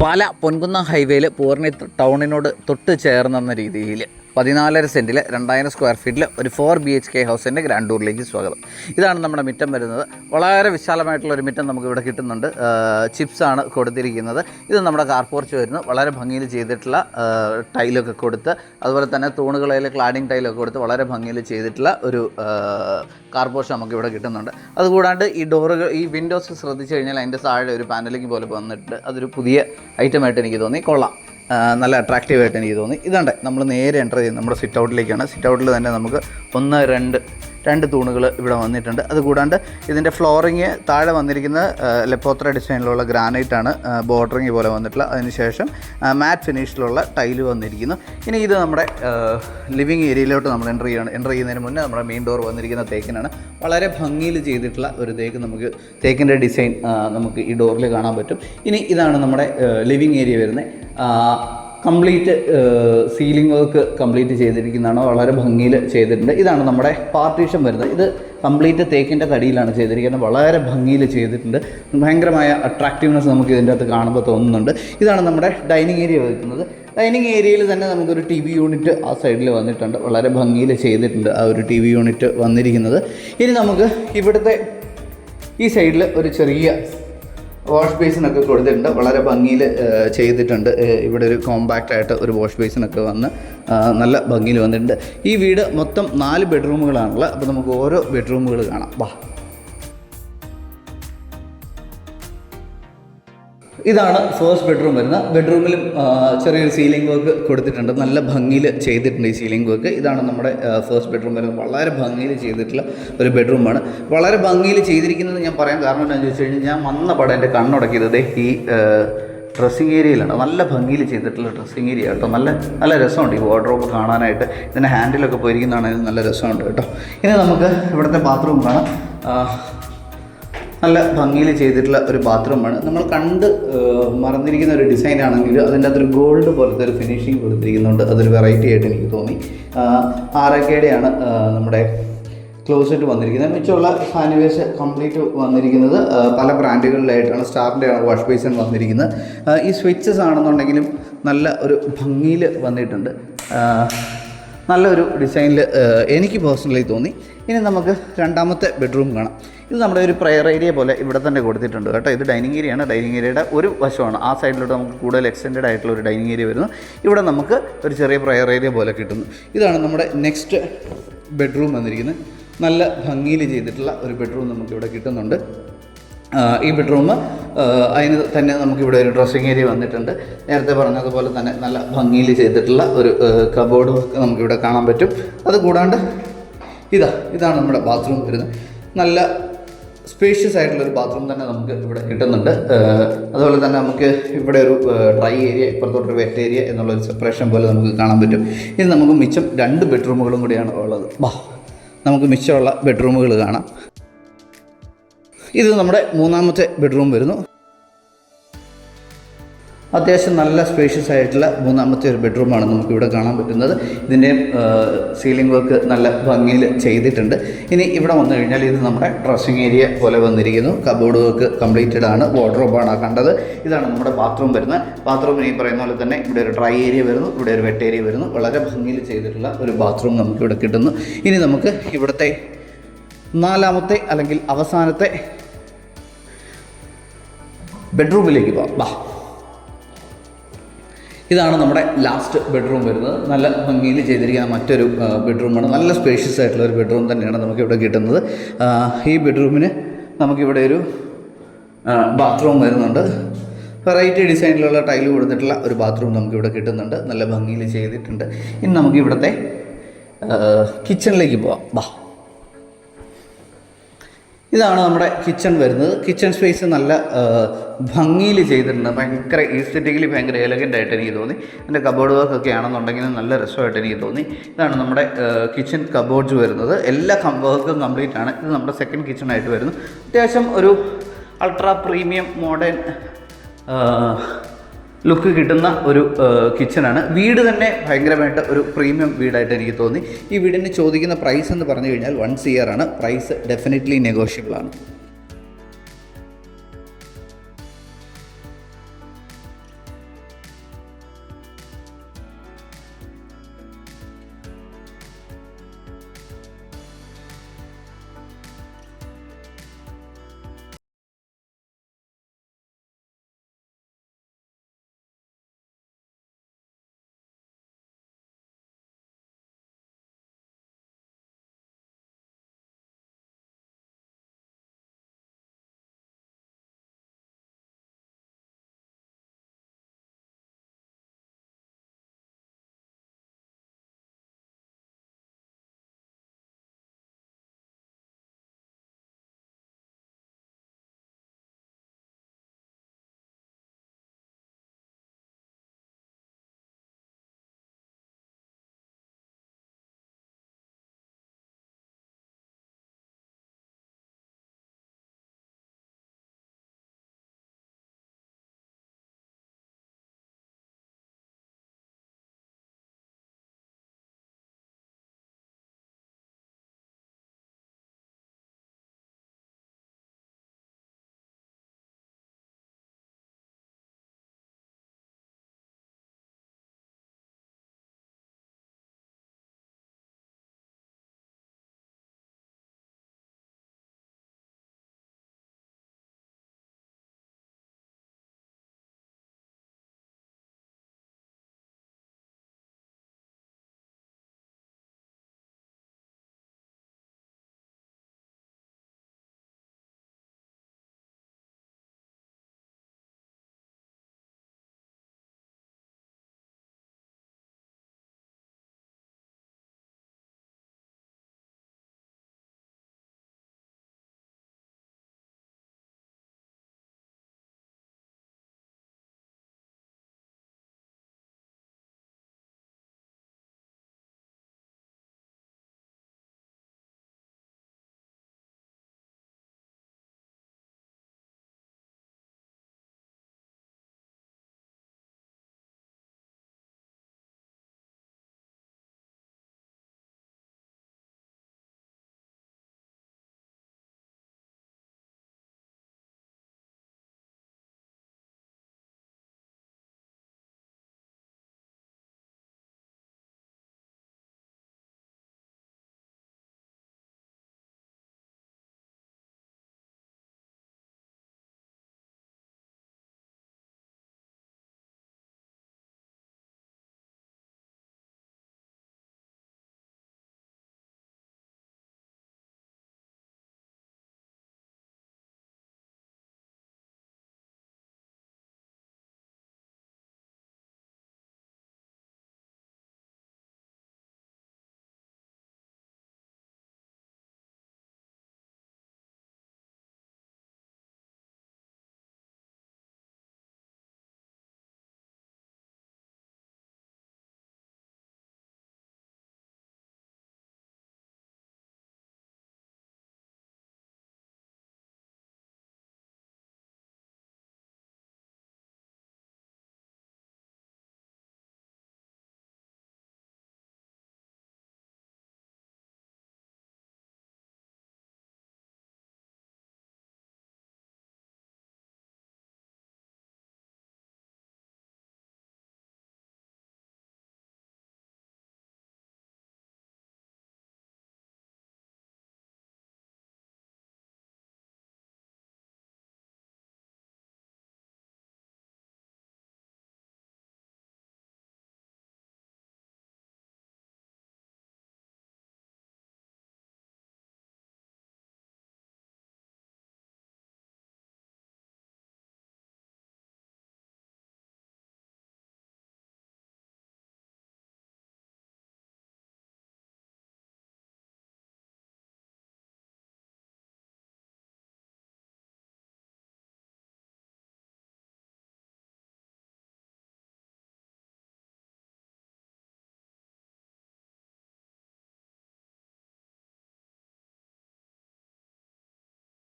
പാല പൊൻകുന്നം ഹൈവേയിൽ പൂർണി ടൗണിനോട് തൊട്ട് ചേർന്നെന്ന രീതിയിൽ പതിനാലര സെന്റിലെ രണ്ടായിരം സ്ക്വയർ ഫീറ്റിലെ ഒരു ഫോർ ബി എച്ച് കെ ഹൗസിന്റെ ഗ്രാൻഡ് ടൂറിലേക്ക് സ്വാഗതം. ഇതാണ് നമ്മുടെ മിറ്റം വരുന്നത്. വളരെ വിശാലമായിട്ടുള്ള ഒരു മിറ്റം നമുക്ക് ഇവിടെ കിട്ടുന്നുണ്ട്. ചിപ്സാണ് കൊടുത്തിരിക്കുന്നത്. ഇത് നമ്മുടെ കാർ പോർച്ച് വരുന്നു. വളരെ ഭംഗിയിൽ ചെയ്തിട്ടുള്ള ടൈലൊക്കെ കൊടുത്ത് അതുപോലെ തന്നെ തൂണുകളിൽ ക്ലാഡിങ് ടൈലൊക്കെ കൊടുത്ത് വളരെ ഭംഗിയിൽ ചെയ്തിട്ടുള്ള ഒരു കാർ പോർച്ച് നമുക്ക് ഇവിടെ കിട്ടുന്നുണ്ട്. അതുകൂടാണ്ട് ഈ ഡോറുകൾ ഈ വിൻഡോസ് ശ്രദ്ധിച്ചു കഴിഞ്ഞാൽ അതിന്റെ താഴെ ഒരു പാനലിംഗ് പോലെ വന്നിട്ടുണ്ട്. അതൊരു പുതിയ ഐറ്റമായിട്ട് എനിക്ക് തോന്നി. കൊള്ളാം. നല്ല അട്രാക്റ്റീവ് ആയിട്ട് എനിക്ക് തോന്നി. ഇതുണ്ട് നമ്മൾ നേരെ എന്റർ ചെയ്യുന്നത് നമ്മുടെ സിറ്റ് ഔട്ടിലേക്കാണ് സിറ്റ് ഔട്ടിൽ തന്നെ നമുക്ക് ഒന്ന് രണ്ട് രണ്ട് തൂണുകൾ ഇവിടെ വന്നിട്ടുണ്ട്. അതുകൂടാണ്ട് ഇതിന്റെ ഫ്ലോറിങ് താഴെ വന്നിരിക്കുന്ന ലെപ്പോത്ര ഡിസൈനിലുള്ള ഗ്രാനൈറ്റാണ് ബോർഡറിങ് പോലെ വന്നിട്ടുള്ള. അതിനുശേഷം മാറ്റ് ഫിനിഷിലുള്ള ടൈൽ വന്നിരിക്കുന്നു. ഇനി ഇത് നമ്മുടെ ലിവിങ് ഏരിയയിലോട്ട് നമ്മൾ എന്റർ ചെയ്യണം. എന്റർ ചെയ്യുന്നതിന് മുന്നേ നമ്മുടെ മെയിൻ ഡോർ വന്നിരിക്കുന്ന തേക്കിനാണ്. വളരെ ഭംഗിയിൽ ചെയ്തിട്ടുള്ള ഒരു തേക്ക് നമുക്ക് തേക്കിന്റെ ഡിസൈൻ നമുക്ക് ഈ ഡോറിൽ കാണാൻ പറ്റും. ഇനി ഇതാണ് നമ്മുടെ ലിവിങ് ഏരിയ വരുന്നത്. കംപ്ലീറ്റ് സീലിംഗ് വർക്ക് കംപ്ലീറ്റ് ചെയ്തിരിക്കുന്നതാണ്? വളരെ ഭംഗിയിൽ ചെയ്തിട്ടുണ്ട്. ഇതാണ് നമ്മുടെ പാർട്ടീഷൻ വരുന്നത്. ഇത് കംപ്ലീറ്റ് തേക്കിന്റെ തടിയിലാണ് ചെയ്തിരിക്കുന്നത്. വളരെ ഭംഗിയിൽ ചെയ്തിട്ടുണ്ട്. ഭയങ്കരമായ അട്രാക്റ്റീവ്നെസ് നമുക്ക് ഇതിന്റെ അകത്ത് കാണുമ്പോൾ തോന്നുന്നുണ്ട്. ഇതാണ് നമ്മുടെ ഡൈനിങ് ഏരിയ വരുന്നത് ഡൈനിങ് ഏരിയയിൽ തന്നെ നമുക്കൊരു ടി വി യൂണിറ്റ് ആ സൈഡിൽ വന്നിട്ടുണ്ട്. വളരെ ഭംഗിയിൽ ചെയ്തിട്ടുണ്ട് ആ ഒരു ടി വി യൂണിറ്റ് വന്നിരിക്കുന്നത്. ഇനി നമുക്ക് ഇവിടുത്തെ ഈ സൈഡിൽ ഒരു ചെറിയ വാഷ് ബേസിനൊക്കെ കൊടുത്തിട്ടുണ്ട്. വളരെ ഭംഗിയിൽ ചെയ്തിട്ടുണ്ട്. ഇവിടെ ഒരു കോമ്പാക്റ്റ് ആയിട്ട് ഒരു വാഷ് ബേസിനൊക്കെ വന്ന് നല്ല ഭംഗിയിൽ വന്നിട്ടുണ്ട്. ഈ വീട് മൊത്തം നാല് ബെഡ്റൂമുകളാണുള്ളത് അപ്പോൾ നമുക്ക് ഓരോ ബെഡ്റൂമുകൾ കാണാം. വാ. ഇതാണ് ഫസ്റ്റ് ബെഡ്റൂം വരുന്നത്. ബെഡ്റൂമിലും ചെറിയൊരു സീലിംഗ് വർക്ക് കൊടുത്തിട്ടുണ്ട്. നല്ല ഭംഗിയിൽ ചെയ്തിട്ടുണ്ട് ഈ സീലിംഗ് വർക്ക് ഇതാണ് നമ്മുടെ ഫസ്റ്റ് ബെഡ്റൂം വരുന്നത്. വളരെ ഭംഗിയിൽ ചെയ്തിട്ടുള്ള ഒരു ബെഡ്റൂമാണ് വളരെ ഭംഗിയിൽ ചെയ്തിരിക്കുന്നത് ഞാൻ പറയാൻ കാരണം എന്താണെന്ന് ചോദിച്ചു കഴിഞ്ഞാൽ ഞാൻ വന്ന പടം എന്റെ കണ്ണുടക്കിയത് ഈ ഡ്രസ്സിങ് ഏരിയയിലാണ് നല്ല ഭംഗിയിൽ ചെയ്തിട്ടുള്ള ഡ്രസ്സിങ് ഏരിയ കേട്ടോ. നല്ല നല്ല രസമുണ്ട് ഈ വാർഡ്രോബ് കാണാനായിട്ട്. ഇതിന്റെ ഹാൻഡിലൊക്കെ പോയിരിക്കുന്നതാണെങ്കിൽ നല്ല രസമുണ്ട് കേട്ടോ. ഇനി നമുക്ക് ഇവിടുത്തെ ബാത്റൂം കാണാം. നല്ല ഭംഗിയിൽ ചെയ്തിട്ടുള്ള ഒരു ബാത്റൂമാണ്. നമ്മൾ കണ്ട് മറന്നിരിക്കുന്ന ഒരു ഡിസൈൻ ആണെങ്കിൽ അതിന്റെ അകത്തൊരു ഗോൾഡ് പോലത്തെ ഒരു ഫിനിഷിങ് കൊടുത്തിരിക്കുന്നുണ്ട്. അതൊരു വെറൈറ്റി ആയിട്ട് എനിക്ക് തോന്നി. ആറക്കേടെയാണ് നമ്മുടെ ക്ലോസറ്റ് വന്നിരിക്കുന്നത്. മിച്ചമുള്ള ഹാനിവേഷ് കംപ്ലീറ്റ് വന്നിരിക്കുന്നത് പല ബ്രാൻഡുകളിലായിട്ടാണ്. സ്റ്റാറിന്റെ വാഷ് ബേസിൻ വന്നിരിക്കുന്നത്. ഈ സ്വിച്ചസ് ആണെന്നുണ്ടെങ്കിലും നല്ല ഒരു ഭംഗിയിൽ വന്നിട്ടുണ്ട്. നല്ലൊരു ഡിസൈനിൽ എനിക്ക് പേഴ്സണലി തോന്നി. ഇനി നമുക്ക് രണ്ടാമത്തെ ബെഡ്റൂം കാണാം. ഇത് നമ്മുടെ ഒരു പ്രയർ ഏരിയ പോലെ ഇവിടെ തന്നെ കൊടുത്തിട്ടുണ്ട് കേട്ടോ. ഇത് ഡൈനിങ് ഏരിയയാണ് ഡൈനിങ് ഏരിയയുടെ ഒരു വശമാണ്. ആ സൈഡിലോട്ട് നമുക്ക് കൂടുതൽ എക്സ്റ്റെൻഡ് ആയിട്ടുള്ള ഒരു ഡൈനിങ് ഏരിയ വരുന്നു. ഇവിടെ നമുക്ക് ഒരു ചെറിയ പ്രയർ ഏരിയ പോലെ കിട്ടുന്നു. ഇതാണ് നമ്മുടെ നെക്സ്റ്റ് ബെഡ്റൂം വന്നിരിക്കുന്നത്. നല്ല ഭംഗിയിൽ ചെയ്തിട്ടുള്ള ഒരു ബെഡ്റൂം നമുക്കിവിടെ കിട്ടുന്നുണ്ട്. ഈ ബെഡ്റൂം അതിന് തന്നെ നമുക്കിവിടെ ഒരു ഡ്രസ്സിങ് ഏരിയ വന്നിട്ടുണ്ട്. നേരത്തെ പറഞ്ഞതുപോലെ തന്നെ നല്ല ഭംഗിയിൽ ചെയ്തിട്ടുള്ള ഒരു കബോർഡ് നമുക്കിവിടെ കാണാൻ പറ്റും. അത് കൂടാണ്ട് ഇതാ ഇതാണ് നമ്മുടെ ബാത്റൂം വരുന്നത്. നല്ല സ്പേഷ്യസ് ആയിട്ടുള്ള ഒരു ബാത്റൂം തന്നെ നമുക്ക് ഇവിടെ കിട്ടുന്നുണ്ട്. അതുപോലെ തന്നെ നമുക്ക് ഇവിടെ ഒരു ഡ്രൈ ഏരിയ ഇപ്പുറത്തോട്ടൊരു വെറ്റ് ഏരിയ എന്നുള്ളൊരു സെപ്പറേഷൻ പോലെ നമുക്ക് കാണാൻ പറ്റും. ഇനി നമുക്ക് മിച്ചം രണ്ട് ബെഡ്റൂമുകളും കൂടിയാണ് ഉള്ളത്. വാ നമുക്ക് മിച്ചമുള്ള ബെഡ്റൂമുകൾ കാണാം. ഇത് നമ്മുടെ മൂന്നാമത്തെ ബെഡ്റൂം വരുന്നു. അത്യാവശ്യം നല്ല സ്പേഷ്യസ് ആയിട്ടുള്ള മൂന്നാമത്തെ ഒരു ബെഡ്റൂമാണ് നമുക്ക് ഇവിടെ കാണാൻ പറ്റുന്നത്. ഇതിന്റെ സീലിംഗ് വർക്ക് നല്ല ഭംഗിയിൽ ചെയ്തിട്ടുണ്ട്. ഇനി ഇവിടെ വന്നു കഴിഞ്ഞാൽ ഇത് നമ്മുടെ ഡ്രസ്സിങ് ഏരിയ പോലെ വന്നിരിക്കുന്നു. കബോർഡ് വർക്ക് കംപ്ലീറ്റഡ് ആണ്. വാർഡ്രോബാണ് കണ്ടത്. ഇതാണ് നമ്മുടെ ബാത്റൂം വരുന്നത്. ബാത്റൂമിന് ഈ പറയുന്ന പോലെ തന്നെ ഇവിടെ ഒരു ഡ്രൈ ഏരിയ വരുന്നു. ഇവിടെ ഒരു വെട്ട് ഏരിയ വരുന്നു. വളരെ ഭംഗിയിൽ ചെയ്തിട്ടുള്ള ഒരു ബാത്റൂം നമുക്കിവിടെ കിട്ടുന്നു. ഇനി നമുക്ക് ഇവിടുത്തെ നാലാമത്തെ അല്ലെങ്കിൽ അവസാനത്തെ ബെഡ്റൂമിലേക്ക് പോവാം. വാ ഇതാണ് നമ്മുടെ ലാസ്റ്റ് ബെഡ്റൂം വരുന്നത്. നല്ല ഭംഗിയിൽ ചെയ്തിരിക്കുന്ന മറ്റൊരു ബെഡ്റൂമാണ് നല്ല സ്പേഷ്യസ് ആയിട്ടുള്ള ഒരു ബെഡ്റൂം തന്നെയാണ് നമുക്കിവിടെ കിട്ടുന്നത്. ഈ ബെഡ്റൂമിന് നമുക്കിവിടെ ഒരു ബാത്റൂം വരുന്നുണ്ട്. വെറൈറ്റി ഡിസൈനിലുള്ള ടൈൽ കൊടുത്തിട്ടുള്ള ഒരു ബാത്റൂം നമുക്കിവിടെ കിട്ടുന്നുണ്ട്. നല്ല ഭംഗിയിൽ ചെയ്തിട്ടുണ്ട്. ഇനി നമുക്ക് ഇവിടുത്തെ കിച്ചണിലേക്ക് പോവാം. വാ ഇതാണ് നമ്മുടെ കിച്ചൺ വരുന്നത്. കിച്ചൺ സ്പേസ് നല്ല ഭംഗിയിൽ ചെയ്തിട്ടുണ്ട്. ഭയങ്കര ഈസ്തറ്റിക്കലി ഭയങ്കര എലഗന്റ് ആയിട്ട് എനിക്ക് തോന്നി. എന്റെ കബോർഡ് വർക്ക് ഒക്കെ ആണെന്നുണ്ടെങ്കിൽ നല്ല രസമായിട്ട് എനിക്ക് തോന്നി. ഇതാണ് നമ്മുടെ കിച്ചൺ കബോർഡ്സ് വരുന്നത്. എല്ലാ വർക്കും കംപ്ലീറ്റ് ആണ്. ഇത് നമ്മുടെ സെക്കൻഡ് കിച്ചൺ ആയിട്ട് വരുന്നു. അത്യാവശ്യം ഒരു അൾട്രാ പ്രീമിയം മോഡേൺ ലുക്ക് കിട്ടുന്ന ഒരു കിച്ചണാണ് വീട് തന്നെ ഭയങ്കരമായിട്ട് ഒരു പ്രീമിയം വീടായിട്ട് എനിക്ക് തോന്നി. ഈ വീടിന് ചോദിക്കുന്ന പ്രൈസ് എന്ന് പറഞ്ഞു കഴിഞ്ഞാൽ വൺ ഇയർ ആണ്. പ്രൈസ് ഡെഫിനറ്റ്ലി നെഗോഷ്യബിൾ ആണ്.